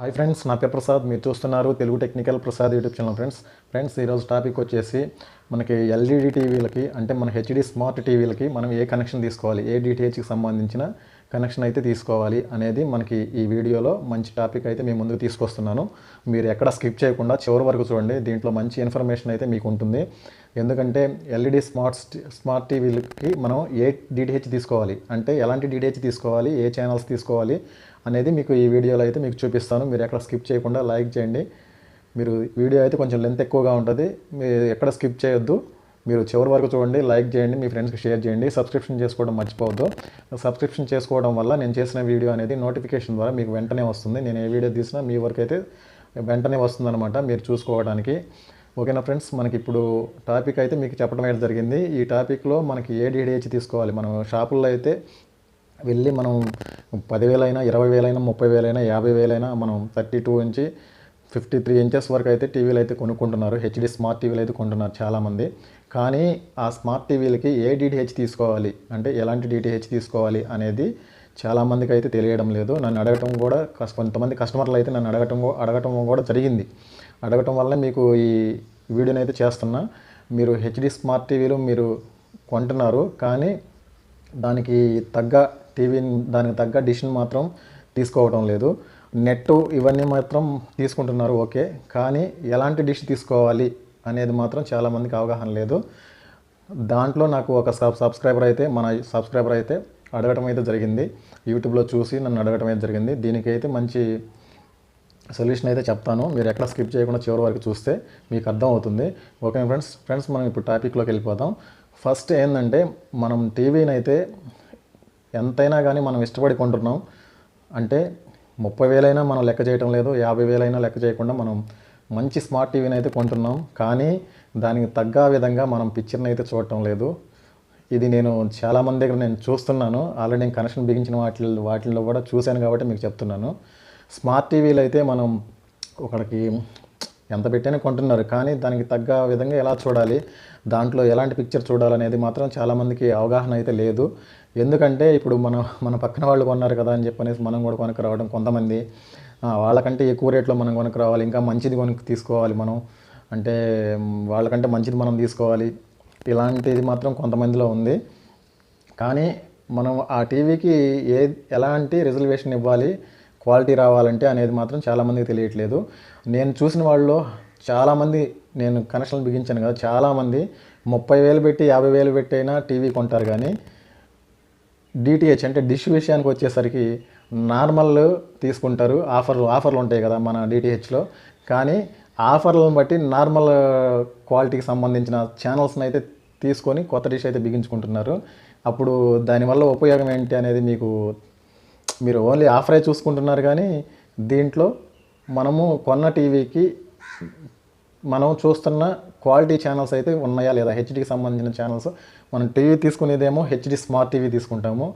Hi friends నా పేరు ప్రసాద్ మీరు చూస్తున్నారు Telugu technical Prasad YouTube channel friends friends ఈరోజు టాపిక్ వచ్చేసి మనకి ఎల్ఈడి టీవీలకి అంటే మన హెచ్డి స్మార్ట్ టీవీలకి మనం ఏ కనెక్షన్ తీసుకోవాలి? ఏ డిటిహెచ్కి సంబంధించిన కనెక్షన్ అయితే తీసుకోవాలి అనేది మనకి ఈ వీడియోలో మంచి టాపిక్ అయితే మేము ముందుకు తీసుకొస్తున్నాను. మీరు ఎక్కడ స్కిప్ చేయకుండా చివరి వరకు చూడండి. దీంట్లో మంచి ఇన్ఫర్మేషన్ అయితే మీకు ఉంటుంది. ఎందుకంటే ఎల్ఈడి స్మార్ట్ స్మార్ట్ టీవీలకి మనం ఏ డిటిహెచ్ తీసుకోవాలి? అంటే ఎలాంటి డిటిహెచ్ తీసుకోవాలి? ఏ ఛానల్స్ తీసుకోవాలి? అనేది మీకు ఈ వీడియోలో అయితే మీకు చూపిస్తాను. మీరు ఎక్కడ స్కిప్ చేయకుండా లైక్ చేయండి. మీరు వీడియో అయితే కొంచెం లెంత్ ఎక్కువగా ఉంటుంది. మీరు ఎక్కడ స్కిప్ చేయొద్దు. మీరు చివరి వరకు చూడండి లైక్ చేయండి మీ ఫ్రెండ్స్కి షేర్ చేయండి. సబ్స్క్రిప్షన్ చేసుకోవడం మర్చిపోవద్దు. సబ్స్క్రిప్షన్ చేసుకోవడం వల్ల నేను చేసిన వీడియో అనేది నోటిఫికేషన్ ద్వారా మీకు వెంటనే వస్తుంది. నేను ఏ వీడియో తీసినా మీ వరకు అయితే వెంటనే వస్తుందన్నమాట మీరు చూసుకోవడానికి. ఓకేనా ఫ్రెండ్స్? మనకి ఇప్పుడు టాపిక్ అయితే మీకు చెప్పడం అయితే జరిగింది. ఈ టాపిక్లో మనకి ఏ డిడిహెచ్ తీసుకోవాలి? మనం షాపుల్లో అయితే వెళ్ళి మనం పదివేలైనా ఇరవై వేలైనా ముప్పై వేలైనా యాభై వేలైనా మనం thirty two inch fifty three inches వరకు అయితే టీవీలు అయితే కొనుక్కుంటున్నారు. హెచ్డి స్మార్ట్ టీవీలు అయితే కొంటున్నారు చాలామంది. కానీ ఆ స్మార్ట్ టీవీలకి ఏ డిటిహెచ్ తీసుకోవాలి? అంటే ఎలాంటి డిటిహెచ్ తీసుకోవాలి అనేది చాలామందికి అయితే తెలియడం లేదు. నన్ను అడగటం కూడా కొంతమంది కస్టమర్లు అయితే నన్ను అడగటం అడగటం కూడా జరిగింది. అడగటం వల్ల మీకు ఈ వీడియోని అయితే చేస్తున్నా. మీరు హెచ్డి స్మార్ట్ టీవీలు మీరు కొంటున్నారు కానీ దానికి తగ్గ టీవీ దానికి తగ్గ డిష్ని మాత్రం తీసుకోవడం లేదు. నెట్ ఇవన్నీ మాత్రం తీసుకుంటున్నారు ఓకే. కానీ ఎలాంటి డిష్ తీసుకోవాలి అనేది మాత్రం చాలామందికి అవగాహన లేదు. దాంట్లో నాకు ఒక సబ్ సబ్స్క్రైబర్ అయితే మన సబ్స్క్రైబర్ అయితే అడగటం అయితే జరిగింది. యూట్యూబ్లో చూసి నన్ను అడగటం అయితే జరిగింది. దీనికైతే మంచి సొల్యూషన్ అయితే చెప్తాను. మీరు ఎక్కడ స్కిప్ చేయకుండా చివరి వరకు చూస్తే మీకు అర్థం అవుతుంది ఓకే ఫ్రెండ్స్ ఫ్రెండ్స్ మనం ఇప్పుడు టాపిక్లోకి వెళ్ళిపోతాం ఫస్ట్ ఏంటంటే మనం టీవీని అయితే ఎంతైనా కానీ మనం ఇష్టపడి కొంటున్నాం. అంటే ముప్పై వేలైనా మనం లెక్క చేయటం లేదు. యాభై వేలైనా లెక్క చేయకుండా మనం మంచి స్మార్ట్ టీవీని అయితే కొంటున్నాం. కానీ దానికి తగ్గ విధంగా మనం పిక్చర్ని అయితే చూడటం లేదు. ఇది నేను చాలామంది దగ్గర నేను చూస్తున్నాను. ఆల్రెడీ నేను కనెక్షన్ బిగించిన వాటి వాటిల్లో కూడా చూశాను కాబట్టి మీకు చెప్తున్నాను. స్మార్ట్ టీవీలు అయితే మనం ఒకడికి ఎంత పెట్టని కొంటున్నారు. కానీ దానికి తగ్గ విధంగా ఎలా చూడాలి? దాంట్లో ఎలాంటి పిక్చర్ చూడాలనేది మాత్రం చాలామందికి అవగాహన అయితే లేదు. ఎందుకంటే ఇప్పుడు మన మన పక్కన వాళ్ళు కొన్నారు కదా అని చెప్పనేసి మనం కూడా కొనుక్కు రావడం కొంతమంది వాళ్ళకంటే ఎక్కువ రేట్లో మనం కొనుక్కు రావాలి ఇంకా మంచిది కొనుక్కు తీసుకోవాలి మనం. అంటే వాళ్ళకంటే మంచిది మనం తీసుకోవాలి. ఇలాంటిది మాత్రం కొంతమందిలో ఉంది. కానీ మనం ఆ టీవీకి ఏ ఎలాంటి రిజర్వేషన్ ఇవ్వాలి? క్వాలిటీ రావాలంటే అనేది మాత్రం చాలామందికి తెలియట్లేదు. నేను చూసిన వాళ్ళలో చాలామంది నేను కనెక్షన్లు బిగించాను కదా చాలామంది ముప్పై వేలు పెట్టి యాభై వేలు పెట్టి అయినా టీవీ కొంటారు కానీ డిటిహెచ్ అంటే డిష్ విషయానికి వచ్చేసరికి నార్మల్ తీసుకుంటారు. ఆఫర్లు ఆఫర్లు ఉంటాయి కదా మన డిటిహెచ్లో కానీ ఆఫర్లను బట్టి నార్మల్ క్వాలిటీకి సంబంధించిన ఛానల్స్ని అయితే తీసుకొని కొత్త డిష్ అయితే బిగించుకుంటున్నారు. అప్పుడు దానివల్ల ఉపయోగం ఏంటి అనేది మీకు మీరు ఓన్లీ ఆఫరే చూసుకుంటున్నారు కానీ దీంట్లో మనము కొన్న టీవీకి మనం చూస్తున్న క్వాలిటీ ఛానల్స్ అయితే ఉన్నాయా లేదా? హెచ్డికి సంబంధించిన ఛానల్స్. మనం టీవీ తీసుకునేదేమో హెచ్డి స్మార్ట్ టీవీ తీసుకుంటాము.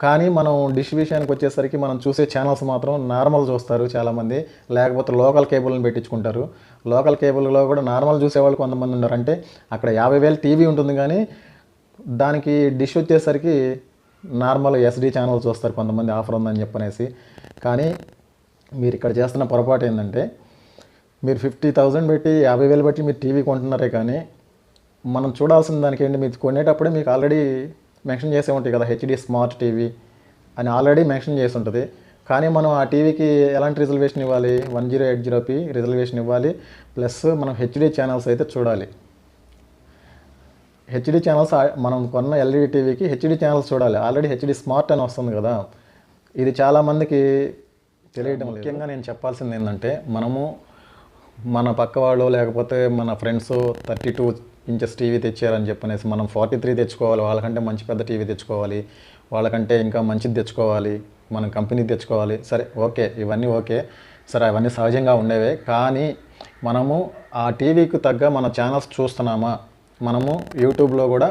కానీ మనం డిష్ విషయానికి వచ్చేసరికి మనం చూసే ఛానల్స్ మాత్రం నార్మల్ చూస్తారు చాలామంది. లేకపోతే లోకల్ కేబుల్ని పెట్టించుకుంటారు. లోకల్ కేబుల్లో కూడా నార్మల్ చూసేవాళ్ళు కొంతమంది ఉన్నారు. అంటే అక్కడ యాభై వేలు టీవీ ఉంటుంది కానీ దానికి డిష్ వచ్చేసరికి నార్మల్ ఎస్డి ఛానల్ చూస్తారు కొంతమంది ఆఫర్ ఉందని చెప్పనేసి. కానీ మీరు ఇక్కడ చేస్తున్న పొరపాటు ఏంటంటే మీరు ఫిఫ్టీ థౌజండ్ పెట్టి యాభై వేలు పెట్టి మీరు టీవీ కొంటున్నారే కానీ మనం చూడాల్సిన దానికి ఏంటి మీరు కొనేటప్పుడే మీకు ఆల్రెడీ మెన్షన్ చేసే ఉంటాయి కదా హెచ్డి స్మార్ట్ టీవీ అని ఆల్రెడీ మెన్షన్ చేసి ఉంటుంది. కానీ మనం ఆ టీవీకి ఎలాంటి రిజర్వేషన్ ఇవ్వాలి? One zero eight zero P reservation ఇవ్వాలి. ప్లస్ మనం హెచ్డి ఛానల్స్ అయితే చూడాలి. హెచ్డి ఛానల్స్ మనం కొన్న ఎల్ఈడి టీవీకి హెచ్డి ఛానల్స్ చూడాలి. ఆల్రెడీ హెచ్డి స్మార్ట్ అని వస్తుంది కదా. ఇది చాలామందికి తెలియడం ముఖ్యంగా నేను చెప్పాల్సింది ఏంటంటే మనము మన పక్క వాళ్ళు లేకపోతే మన friends thirty two inches TV తెచ్చారని చెప్పనేసి మనం ఫార్టీ త్రీ తెచ్చుకోవాలి. వాళ్ళకంటే మంచి పెద్ద టీవీ తెచ్చుకోవాలి. వాళ్ళకంటే ఇంకా మంచిది తెచ్చుకోవాలి. మనం కంపెనీ తెచ్చుకోవాలి. సరే ఓకే. ఇవన్నీ ఓకే. సరే అవన్నీ సహజంగా ఉండేవే. కానీ మనము ఆ టీవీకి తగ్గ మన ఛానల్స్ చూస్తున్నామా? మనము యూట్యూబ్లో కూడా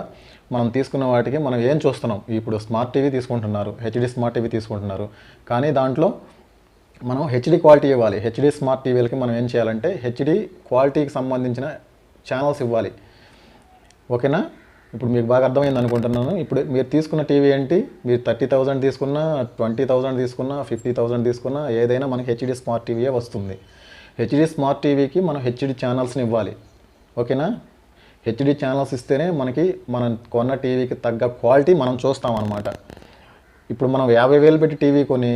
మనం తీసుకున్న వాటికి మనం ఏం చూస్తున్నాం? ఇప్పుడు స్మార్ట్ టీవీ తీసుకుంటున్నారు హెచ్డి స్మార్ట్ టీవీ తీసుకుంటున్నారు. కానీ దాంట్లో మనం హెచ్డి క్వాలిటీ ఇవ్వాలి. హెచ్డి స్మార్ట్ టీవీలకి మనం ఏం చేయాలంటే హెచ్డి క్వాలిటీకి సంబంధించిన ఛానల్స్ ఇవ్వాలి. ఓకేనా? ఇప్పుడు మీకు బాగా అర్థమైంది అనుకుంటున్నాను. ఇప్పుడు మీరు తీసుకున్న టీవీ ఏంటి? మీరు థర్టీ థౌజండ్ తీసుకున్నా ట్వంటీ థౌజండ్ తీసుకున్నా ఫిఫ్టీ థౌజండ్ తీసుకున్నా ఏదైనా మనకి హెచ్డి స్మార్ట్ టీవీయే వస్తుంది. హెచ్డి స్మార్ట్ టీవీకి మనం హెచ్డి ఛానల్స్ని ఇవ్వాలి. ఓకేనా? హెచ్డి ఛానల్స్ ఇస్తేనే మనకి మనం కొన్న టీవీకి తగ్గ క్వాలిటీ మనం చూస్తాం అనమాట ఇప్పుడు మనం యాభై వేలు పెట్టి టీవీ కొని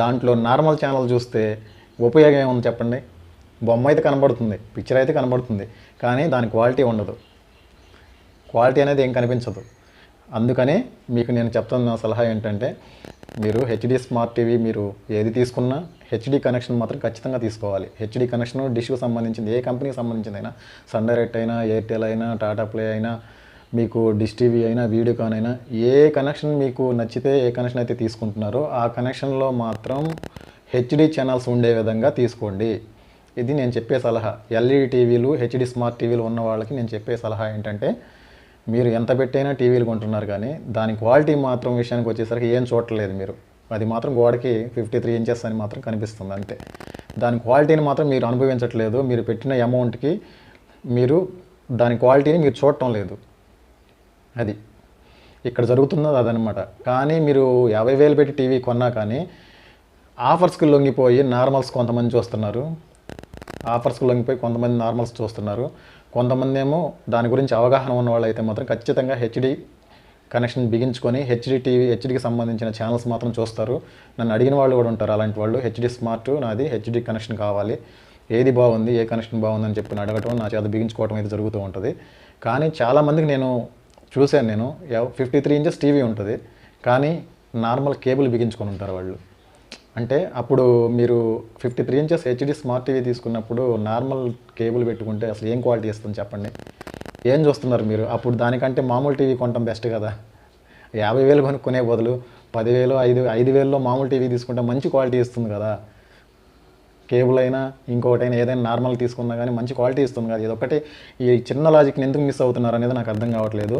దాంట్లో నార్మల్ ఛానల్ చూస్తే ఉపయోగం ఏముంది చెప్పండి? బొమ్మ అయితే కనబడుతుంది పిక్చర్ అయితే కనబడుతుంది కానీ దాని క్వాలిటీ ఉండదు. క్వాలిటీ అనేది ఏం కనిపించదు. అందుకనే మీకు నేను చెప్తున్న సలహా ఏంటంటే మీరు హెచ్డి స్మార్ట్ టీవీ మీరు ఏది తీసుకున్నా హెచ్డి కనెక్షన్ మాత్రం ఖచ్చితంగా తీసుకోవాలి. హెచ్డి కనెక్షన్ డిష్కు సంబంధించింది ఏ కంపెనీకి సంబంధించిందైనా అయినా సన్ డైరెక్ట్ అయినా ఎయిర్టెల్ అయినా టాటా ప్లే అయినా మీకు డిష్ టీవీ అయినా వీడియోకాన్ అయినా ఏ కనెక్షన్ మీకు నచ్చితే ఏ కనెక్షన్ అయితే తీసుకుంటున్నారో ఆ కనెక్షన్లో మాత్రం హెచ్డి ఛానల్స్ ఉండే విధంగా తీసుకోండి. ఇది నేను చెప్పే సలహా. ఎల్ఈడి టీవీలు హెచ్డి స్మార్ట్ టీవీలు ఉన్న వాళ్ళకి నేను చెప్పే సలహా ఏంటంటే మీరు ఎంత పెట్టైనా టీవీలు కొంటున్నారు కానీ దాని క్వాలిటీ మాత్రం విషయానికి వచ్చేసరికి ఏం చూడట్లేదు మీరు. అది మాత్రం గోడకి ఫిఫ్టీ త్రీ ఇంచెస్ అని మాత్రం కనిపిస్తుంది అంతే. దాని క్వాలిటీని మాత్రం మీరు అనుభవించట్లేదు. మీరు పెట్టిన అమౌంట్కి మీరు దాని క్వాలిటీని మీరు చూడటం లేదు. అది ఇక్కడ జరుగుతున్నది అదనమాట కానీ మీరు యాభై వేలు పెట్టి టీవీ కొన్నా కానీ ఆఫర్స్కి లొంగిపోయి నార్మల్స్ కొంతమంది చూస్తున్నారు. ఆఫర్స్కి లొంగిపోయి కొంతమంది నార్మల్స్ చూస్తున్నారు. కొంతమంది ఏమో దాని గురించి అవగాహన ఉన్న వాళ్ళు అయితే మాత్రం ఖచ్చితంగా హెచ్డి కనెక్షన్ బిగించుకొని హెచ్డి టీవీ హెచ్డికి సంబంధించిన ఛానల్స్ మాత్రం చూస్తారు. నన్ను అడిగిన వాళ్ళు కూడా ఉంటారు అలాంటి వాళ్ళు. హెచ్డి స్మార్ట్ నాది హెచ్డి కనెక్షన్ కావాలి. ఏది బాగుంది ఏ కనెక్షన్ బాగుందని చెప్పి అడగటం నా చేత బిగించుకోవడం అయితే జరుగుతూ ఉంటుంది. కానీ చాలామందికి నేను చూశాను నేను. ఫిఫ్టీ త్రీ ఇంచెస్ టీవీ ఉంటుంది. కానీ నార్మల్ కేబుల్ బిగించుకొని ఉంటారు వాళ్ళు. అంటే అప్పుడు మీరు fifty three inches HD smart TV తీసుకున్నప్పుడు నార్మల్ కేబుల్ పెట్టుకుంటే అసలు ఏం క్వాలిటీ ఇస్తుంది చెప్పండి? ఏం చూస్తున్నారు మీరు? అప్పుడు దానికంటే మామూలు టీవీ కొనటం బెస్ట్ కదా. యాభై వేలు కొనుక్కునే బదులు పదివేలు ఐదు ఐదు వేలలో మామూలు టీవీ తీసుకుంటే మంచి క్వాలిటీ ఇస్తుంది కదా. కేబుల్ అయినా ఇంకొకటైనా ఏదైనా నార్మల్ తీసుకున్నా కానీ మంచి క్వాలిటీ ఇస్తుంది కదా. ఇదొకటి ఈ చిన్న లాజిక్ని ఎందుకు మిస్ అవుతున్నారు అనేది నాకు అర్థం కావట్లేదు.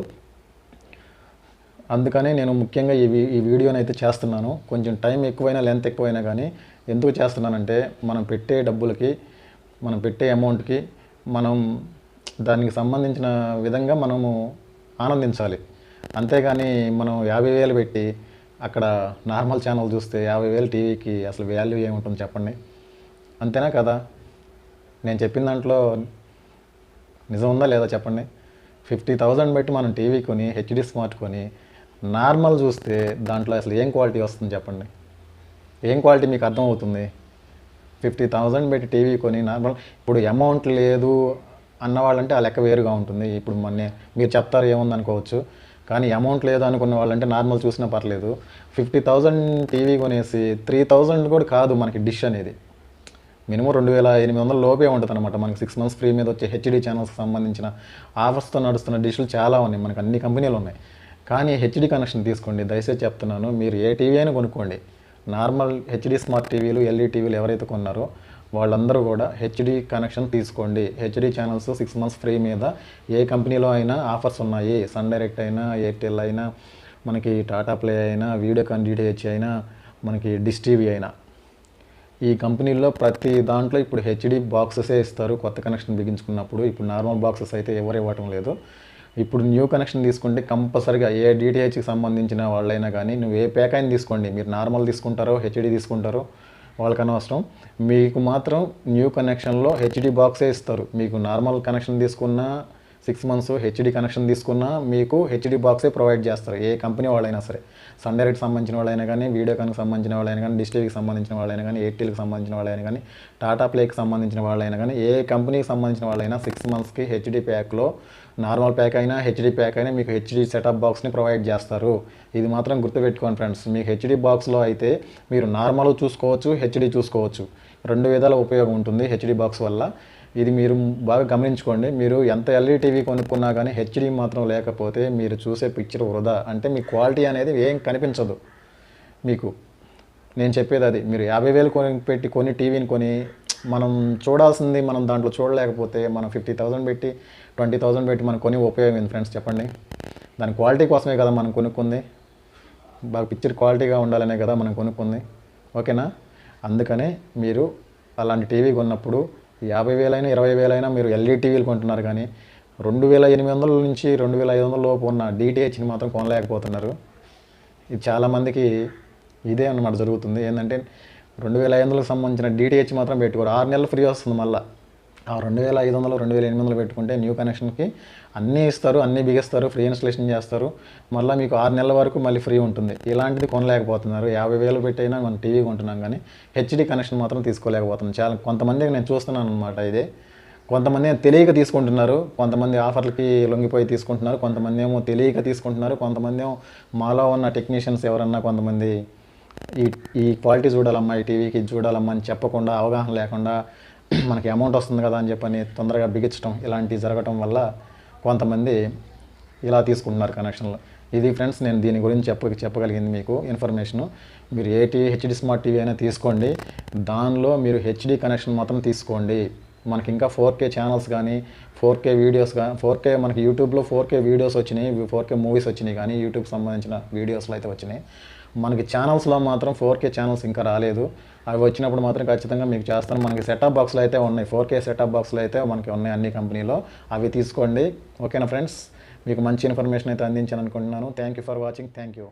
అందుకనే నేను ముఖ్యంగా ఈ వీ- ఈ వీడియోని అయితే చేస్తున్నాను. కొంచెం టైం ఎక్కువైనా లెంత్ ఎక్కువైనా కానీ ఎందుకు చేస్తున్నానంటే మనం పెట్టే డబ్బులకి మనం పెట్టే అమౌంట్కి మనం దానికి సంబంధించిన విధంగా మనము ఆనందించాలి. అంతేగాని మనం యాభై వేలు పెట్టి అక్కడ నార్మల్ ఛానల్ చూస్తే యాభై వేలు టీవీకి అసలు వాల్యూ ఏముంటుంది చెప్పండి? అంతేనా కదా? నేను చెప్పిన దాంట్లో నిజం ఉందా లేదా చెప్పండి? ఫిఫ్టీ థౌజండ్ పెట్టి మనం టీవీ కొని హెచ్డి స్మార్ట్ కొని నార్మల్ చూస్తే దాంట్లో అసలు ఏం క్వాలిటీ వస్తుంది చెప్పండి? ఏం క్వాలిటీ మీకు అర్థమవుతుంది? ఫిఫ్టీ థౌజండ్ పెట్టి టీవీ కొని నార్మల్ ఇప్పుడు అమౌంట్ లేదు అన్న వాళ్ళంటే ఆ లెక్క వేరుగా ఉంటుంది. ఇప్పుడు మొన్న మీరు చెప్తారు ఏముంది అనుకోవచ్చు కానీ అమౌంట్ లేదు అనుకున్న వాళ్ళంటే నార్మల్ చూసినా పర్లేదు. ఫిఫ్టీ థౌజండ్ టీవీ కొనేసి త్రీ థౌజండ్ కూడా కాదు మనకి డిష్ అనేది. మినిమం రెండు వేల ఎనిమిది వందల లోపే ఉంటుంది అనమాట మనకి సిక్స్ మంత్స్ ఫ్రీ మీద వచ్చే హెచ్డి ఛానల్స్కి సంబంధించిన ఆఫర్స్తో నడుస్తున్న డిష్లు చాలా ఉన్నాయి. మనకి అన్ని కంపెనీలు ఉన్నాయి. కానీ హెచ్డి కనెక్షన్ తీసుకోండి. దయచేసి చెప్తున్నాను మీరు ఏ టీవీ అయినా కొనుక్కోండి. నార్మల్ హెచ్డి స్మార్ట్ టీవీలు ఎల్ఈ టీవీలు ఎవరైతే కొన్నారో వాళ్ళందరూ కూడా హెచ్డి కనెక్షన్ తీసుకోండి. HD channels six months free మీద ఏ కంపెనీలో అయినా ఆఫర్స్ ఉన్నాయి. సన్ డైరెక్ట్ అయినా ఎయిర్టెల్ అయినా మనకి టాటా ప్లే అయినా వీడియోకాన్ డిటిహెచ్ అయినా మనకి డిష్ టీవీ అయినా. ఈ కంపెనీల్లో ప్రతి దాంట్లో ఇప్పుడు హెచ్డి బాక్సెసే ఇస్తారు? కొత్త కనెక్షన్ బిగించుకున్నప్పుడు. ఇప్పుడు నార్మల్ బాక్సెస్ అయితే ఎవరు ఇవ్వటం లేదు. ఇప్పుడు న్యూ కనెక్షన్ తీసుకుంటే కంపల్సరిగా ఏ డిటిహెచ్కి సంబంధించిన వాళ్ళైనా కానీ నువ్వు ఏ ప్యాక్ అయినా తీసుకోండి. మీరు నార్మల్ తీసుకుంటారో హెచ్డి తీసుకుంటారో వాళ్ళకి అనవసరం మీకు మాత్రం న్యూ కనెక్షన్లో హెచ్డి బాక్సే ఇస్తారు. మీకు నార్మల్ కనెక్షన్ తీసుకున్నా సిక్స్ మంత్స్ హెచ్డి కనెక్షన్ తీసుకున్నా మీకు హెచ్డి బాక్సే ప్రొవైడ్ చేస్తారు. ఏ కంపెనీ వాళ్ళైనా సరే. సన్ డైరెక్ట్ సంబంధించిన వాళ్ళైనా కానీ వీడియోకాన్కి సంబంధించిన వాళ్ళైనా కానీ డిష్ టీవీకి సంబంధించిన వాళ్ళైనా కానీ ఎయిర్టెల్కి సంబంధించిన వాళ్ళైనా కానీ టాటా ప్లేకి సంబంధించిన వాళ్ళైనా కానీ ఏ కంపెనీకి సంబంధించిన వాళ్ళైనా సిక్స్ మంత్స్కి హెచ్డి ప్యాక్లో నార్మల్ ప్యాక్ అయినా హెచ్డి ప్యాక్ అయినా మీకు హెచ్డి సెటప్ బాక్స్ని ప్రొవైడ్ చేస్తారు. ఇది మాత్రం గుర్తుపెట్టుకోండి ఫ్రెండ్స్ మీకు హెచ్డి బాక్స్లో అయితే మీరు నార్మల్ చూసుకోవచ్చు హెచ్డి చూసుకోవచ్చు. రెండు విధాల ఉపయోగం ఉంటుంది హెచ్డి బాక్స్ వల్ల. ఇది మీరు బాగా గమనించుకోండి. మీరు ఎంత ఎల్ఈ టీవీ కొనుక్కున్నా కానీ హెచ్డి మాత్రం లేకపోతే మీరు చూసే పిక్చర్ వృధా. అంటే మీ క్వాలిటీ అనేది ఏం కనిపించదు మీకు. నేను చెప్పేది అది. మీరు యాభై వేలు కొని పెట్టి కొని టీవీని కొని మనం చూడాల్సింది మనం దాంట్లో చూడలేకపోతే మనం ఫిఫ్టీ థౌసండ్ పెట్టి ట్వంటీ థౌసండ్ పెట్టి మనం కొని ఉపయోగం ఏంది ఫ్రెండ్స్ చెప్పండి. దాని క్వాలిటీ కోసమే కదా మనం కొనుక్కుంది. బాగా పిక్చర్ క్వాలిటీగా ఉండాలనే కదా మనం కొనుక్కుంది. ఓకేనా? అందుకనే మీరు అలాంటి టీవీ కొన్నప్పుడు యాభై వేలైనా ఇరవై వేలైనా మీరు ఎల్ఈడి టీవీలు కొంటున్నారు కానీ రెండు వేల ఎనిమిది వందల నుంచి రెండు వేల ఐదు వందల లోపు ఉన్న డిటిహెచ్ని మాత్రం కొనలేకపోతున్నారు. ఇది చాలామందికి ఇదే అన్నమాట జరుగుతుంది. ఏంటంటే రెండు వేల ఐదు వందలకు సంబంధించిన డిటిహెచ్ మాత్రం పెట్టుకోరు. ఆరు నెలలు ఫ్రీ వస్తుంది మళ్ళీ. ఆ రెండు వేల ఐదు వందలు రెండు వేల ఎనిమిది వందలు పెట్టుకుంటే న్యూ కనెక్షన్కి అన్నీ ఇస్తారు అన్నీ బిగిస్తారు ఫ్రీ ఇన్స్టలేషన్ చేస్తారు. మళ్ళీ మీకు ఆరు నెలల వరకు మళ్ళీ ఫ్రీ ఉంటుంది. ఇలాంటిది కొనలేకపోతున్నారు. యాభై వేలు పెట్టైనా మనం టీవీ కొంటున్నాం కానీ హెచ్డి కనెక్షన్ మాత్రం తీసుకోలేకపోతున్నాం. చాలా కొంతమందికి నేను చూస్తున్నాను అనమాట ఇదే. కొంతమంది తెలియక తీసుకుంటున్నారు. కొంతమంది ఆఫర్లకి లొంగిపోయి తీసుకుంటున్నారు. కొంతమంది ఏమో తెలియక తీసుకుంటున్నారు. కొంతమంది ఏమో మాలో ఉన్న టెక్నీషియన్స్ ఎవరన్నా కొంతమంది ఈ ఈ క్వాలిటీ చూడాలమ్మా ఈ టీవీకి చూడాలమ్మా అని చెప్పకుండా అవగాహన లేకుండా మనకి అమౌంట్ వస్తుంది కదా అని చెప్పని తొందరగా బిగించడం ఇలాంటివి జరగటం వల్ల కొంతమంది ఇలా తీసుకుంటున్నారు కనెక్షన్లు ఇది ఫ్రెండ్స్ నేను దీని గురించి చెప్ప చెప్పగలిగింది మీకు ఇన్ఫర్మేషను మీరు ఏటీ హెచ్డి స్మార్ట్ టీవీ అయినా తీసుకోండి. దానిలో మీరు హెచ్డి కనెక్షన్ మాత్రం తీసుకోండి. మనకి ఇంకా ఫోర్ కే ఛానల్స్ కానీ ఫోర్ కే వీడియోస్ కానీ ఫోర్ కే మనకి యూట్యూబ్లో ఫోర్ కే వీడియోస్ వచ్చినాయి ఫోర్ కే మూవీస్ వచ్చినాయి కానీ యూట్యూబ్ సంబంధించిన వీడియోస్లో అయితే వచ్చినాయి. మనకి ఛానల్స్లో మాత్రం ఫోర్ కే ఛానల్స్ ఇంకా రాలేదు. అవి వచ్చినప్పుడు మాత్రం ఖచ్చితంగా మీకు చేస్తాను. మనకి సెటప్ బాక్స్లో అయితే ఉన్నాయి. ఫోర్ కే సెటప్ బాక్స్లో అయితే మనకి ఉన్నాయి అన్ని కంపెనీలో. అవి తీసుకోండి. ఓకేనా ఫ్రెండ్స్ మీకు మంచి ఇన్ఫర్మేషన్ అయితే అందించాను అనుకుంటున్నాను. Thank you for watching thank you